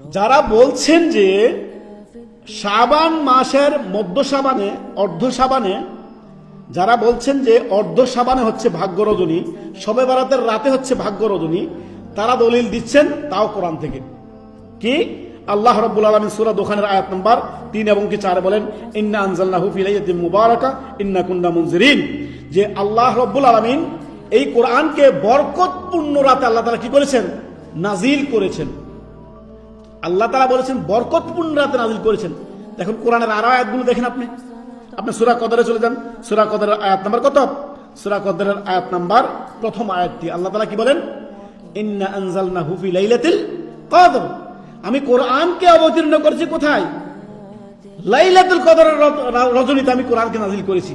যারা বলছেন যে সাবান মাসের মধ্য সাবানে অর্ধ সাবানে যারা বলছেন যে অর্ধ সাবানে হচ্ছে ভাগ্য রজনী সবে বারাতের রাতে হচ্ছে ভাগ্য রজনী, তারা দলিল দিচ্ছেন তাও কোরআন থেকে। কি? আল্লাহ রব্বুল আলমিন সুরা দোকানের আয়াত নম্বর তিন এবং কি চার বলেন, ইন্না আনজাল্লাহু ফিলাইয়াতিন মুবারাকা, ইন্না কুন্না মুনজিরিন। যে আল্লাহ রব্বুল আলমিন এই কোরআনকে বরকতপূর্ণ রাতে আল্লাহ তাআলা কি করেছেন? নাজিল করেছেন। আল্লাহ তারা বলেছেন, বরকতপূর্ণ রাতে নাজিল করেছেন। দেখুন, কোরআনের আরও আয়াতগুলো দেখেন আপনি। আপনি সুরা কদরে চলে যান। সুরা কদরের আয়াত নাম্বার কত? সুরা কদরের আয়াত নাম্বার প্রথম আয়াতটি। আল্লাহ তালা কি বলেন? ইন্না আনজালনা হুফি লাইলাতিল কদর। আমি কোরআনকে অবতীর্ণ করেছি কোথায়? লাইলাতুল কদরের রজনীতে আমি কোরআনকে নাজিল করেছি।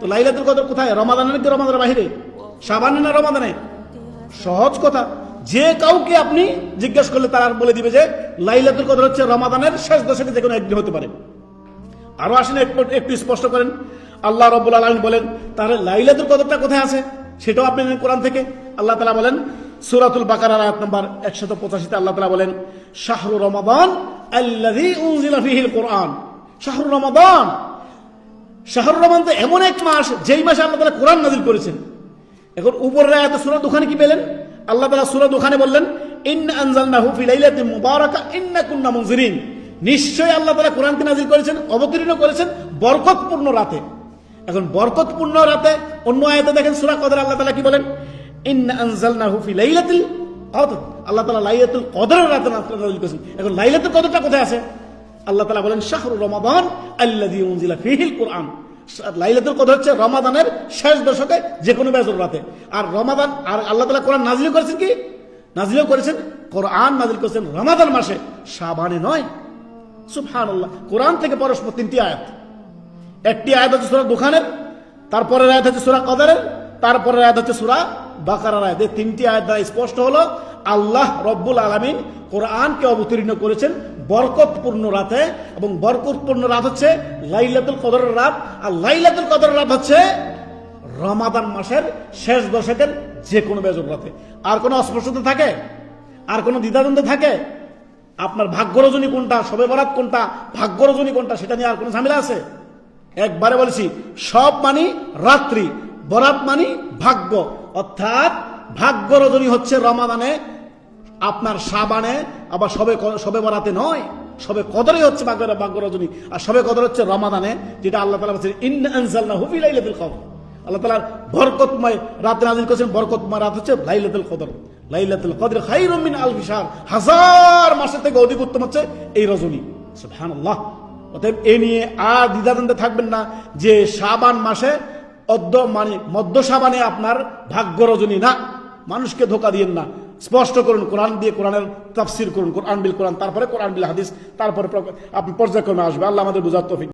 তো লাইলাতুল কদর কোথায়? রমাদানে নাকি রমাদানের বাহিরে? সাবানে না রমাদানে সহজ কথা। যে কাউকে আপনি জিজ্ঞেস করলে তারা বলে দিবে যে, লাইলাতুল কদর হচ্ছে রমাদানের শেষ দশকে যে কোনো একদিন হতে পারে। আরও আসেন, একটু স্পষ্ট করেন। আল্লাহ রব্বুল আলমিন বলেন তাহলে লাইলাতুল কদরটা কোথায় আছে? সেটাও আপনি কোরআন থেকে। আল্লাহ তালা বলেন, সুরাতুল বাকারার আয়াত নম্বর একশত পঁচাশিতে আল্লাহ তালা বলেন, শাহরু রমাদান কোরআন। শাহরু রমাদান। শাহরু রমাদান তো এমন এক মাস, যেই মাসে আল্লাহ তালা কোরআন নাজিল করেছেন। এখন উপরের আয়াত সুরা দোকানে কি পেলেন? আল্লাহ তালা সুরা দোকানে বললেন, ইন্না আনজালনাহু ফি লাইলাতিন মুবারাকা, ইন্না কুন্না মুনজিরিন। নিশ্চয়ই আল্লাহ তালা কোরআনকে নাজিল করেছেন, অবতীর্ণ করেছেন বরকতপূর্ণ রাতে। এখন বরকতপূর্ণ রাতে অন্য আয়াতে দেখেন সুরা কদর, আল্লাহ তালা কি বলেন? ইন্না আনজালনাহু ফি লাইলাতিল কদর। আল্লাহ তালা লাইলাতুল কদরের রাতে নাজিল করেছেন। এখন লাইলাতুল কদরটা কোথায় আছে? আল্লাহ তালা বলেন, শাহরু রমাদান উনজিলা ফীহিল কোরআন। লাইলাতুল কদর হচ্ছে রমাদানের শেষ দশকে যে কোনো বেজর রাতে। আর রমাদান, আর আল্লাহ তালা কোরআন নাজিল করেছেন কি? নাজিল করেছেন, কোরআন নাজিল করেছেন রমাদান মাসে সাবানে নয়। সুবহানাল্লাহ। কোরআন থেকে পরস্পর তিনটি আয়াত। একটি আয়াত হচ্ছে সুরা দোকানের তারপরের আয়াত হচ্ছে সুরা কদরের, তারপরের আয়াত হচ্ছে সুরা বাকারার আয়াত। এই তিনটি আয়াত দ্বারা স্পষ্ট হলো, আল্লাহ রব্বুল আলমিন কোরআনকে অবতীর্ণ করেছেন বরকতপূর্ণ রাতে এবং বরকতপূর্ণ রাত হচ্ছে লাইলাতুল কদরের রাত। আর লাইলাতুল কদরের রাত হচ্ছে রমাদান মাসের শেষ দশকের যে কোনো বেজর রাতে। আর কোনো অস্পষ্টতা থাকে? আর কোনো দ্বিধাদ্বন্দ্ব থাকে? আপনার ভাগ্য রজনী কোনটা সবে বরাত কোনটা ভাগ্য রজনী কোনটা, সেটা নিয়ে আর কোনো ঝামেলা আছে? একবারে বলেছি, সব মানি রাত্রি, বরাত মানি ভাগ্য। অর্থাৎ ভাগ্য রজনী হচ্ছে রমাদানে আপনার সাবানে, আবার সবে সবে বরাতে নয়, সবে কদরই হচ্ছে ভাগ্য ভাগ্য রজনী, আর সবে কদর হচ্ছে রমাদানে, যেটা আল্লাহ তালা বলছেন ইন আনজালনা হুফি লাইলাতুল কদর। আল্লাহ তালার বরকতময় রাতে নাজিল করেছেন, বরকতময় রাত হচ্ছে লাইলাতুল কদর। লাইলাতুল কদর খাইরুম মিন আলফি শাহর। হাজার মাসের থেকে অধিক উত্তম হচ্ছে এই রজনী। সুবহানাল্লাহ। অতএব এ নিয়ে আর দ্বিধাদ্বন্দ্বে থাকবেন না যে শাবান মাসে অদ্য মানে মধ্য সাবানে আপনার ভাগ্য রজনী না। মানুষকে ধোকা দিয়েন না। স্পষ্ট করুন, কোরআন দিয়ে কোরআনের তাফসির করুন, কোরআন বিল কোরআন, তারপরে কোরআন বিল হাদিস, তারপরে প্র- আপনি পর্যায়ক্রমে আসবে। আল্লাহ আমাদের বুঝার তৌফিক।